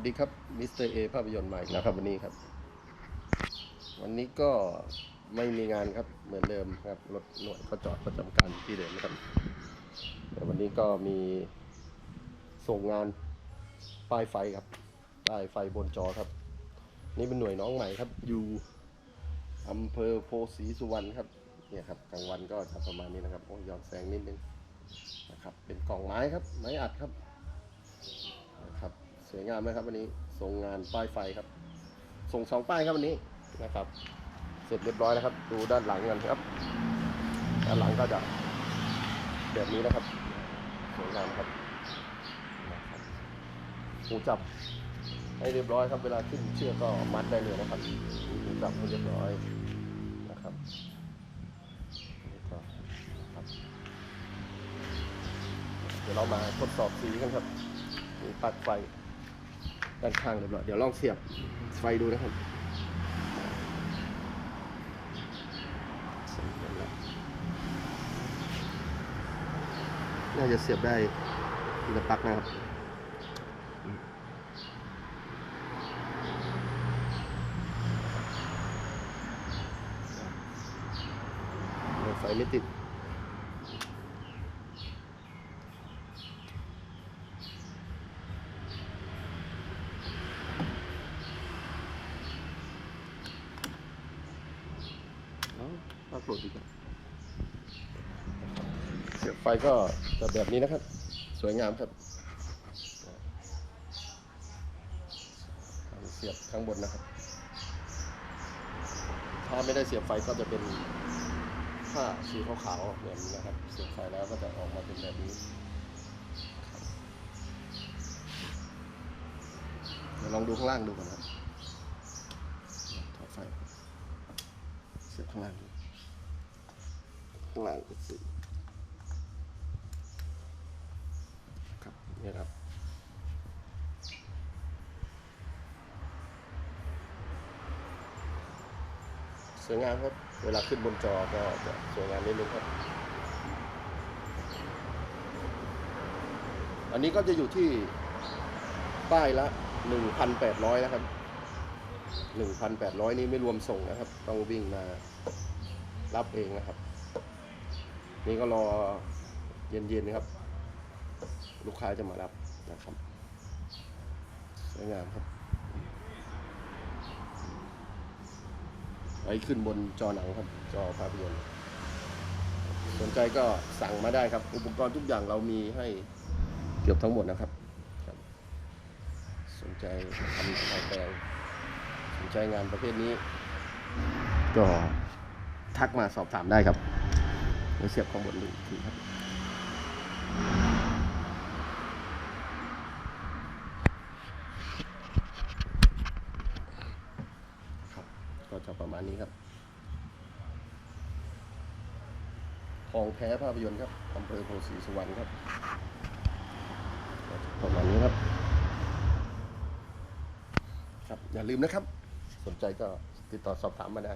สดีครับมิสเตอร์เอภาพยนตร์ใหม่แล้วครับวันนี้ครับ วันนี้ก็ไม่มีงานครับเหมือนเดิมครับรถหน่วยก็จอดประจำการที่เดิมนะครับแต่วันนี้ก็มีส่งงานป้ายไฟครับป้ายไฟบนจอครับ นี่เป็นหน่วยน้องใหม่ครับ อยู่อำเภอโพสีสุวรรณครับเนี่ยครับกลางวันก็จะประมาณนี้นะครับโอ้ยยอนแสงนิดนึงนะครับเป็นกล่องไม้ครับไม้อัดครับ สวยงามไหมครับวันนี้ส่งงานป้ายไฟครับ ส่งสองป้ายครับวันนี้นะครับ เสร็จเรียบร้อยแล้วครับ ดูด้านหลังกันครับ ด้านหลังก็จะแบบนี้นะครับสวยงามครับหูจับให้เรียบร้อยครับ เวลาขึ้นเชือกก็มัดได้เลยนะครับหูจับให้เรียบร้อยนะครับนี่ก็นะครับเดี๋ยวเรามาทดสอบสีกันครับมีปลั๊กไฟ ด้านข้างเรียบร้อยเดี๋ยวลองเสียบไฟดูนะครับน่าจะเสียบได้ทีละปักนะครับไฟไม่ติด เอากโหลดดีกว่าเสียบไฟก็จะแบบนี้นะครับ สวยงามครับเสียบข้างบนนะครับ ถ้าไม่ได้เสียบไฟก็จะเป็นผ้าสีขาวๆแบบนี้นะครับ เสียบไฟแล้วก็จะออกมาเป็นแบบนี้เดี๋ยวลองดูข้างล่างดูก่อนนะครับถอดไฟเสียบข้างล่างดูางล่างเป็นสีครับนี่ครับสวยงามครับ เวลาขึ้นบนจอก็จะสวยงามนิดนึงครับ อันนี้ก็จะอยู่ที่ป้ายละ 1,800 นะครับ 1,800 นี้ไม่รวมส่งนะครับ ต้องวิ่งมารับเองนะครับ นี่ก็รอเย็นๆนะครับ ลูกค้าจะมารับนะครับสวยงามครับไว้ขึ้นบนจอหนังครับ จอภาพยนตร์สนใจก็สั่งมาได้ครับ อุปกรณ์ทุกอย่างเรามีให้เกือบทั้งหมดนะครับสนใจทำการแปลงสนใจงานประเภทนี้ ก็ทักมาสอบถามได้ครับ ดี๋ยวเสียบข้างบนดูอีกทีครับครับ ก็จะประมาณนี้ครับทองแท้ภาพยนตร์ครับอำเภอโพสีสุวรรณครับประมาณนี้ครับ ครับ อย่าลืมนะครับ สนใจก็ติดต่อสอบถามมาได้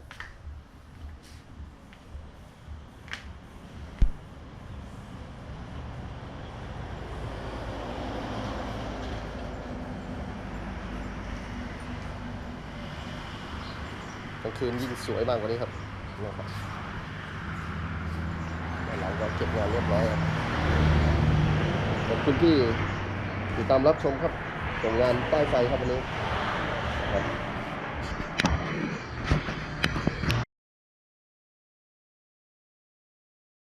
กลางคืนยิ่งสวยมากกว่านี้ครับนะครับเราก็เก็บงานเรียบร้อยครับขอบคุณที่ติดตามรับชมครับผลงานป้ายไฟครับวันนี้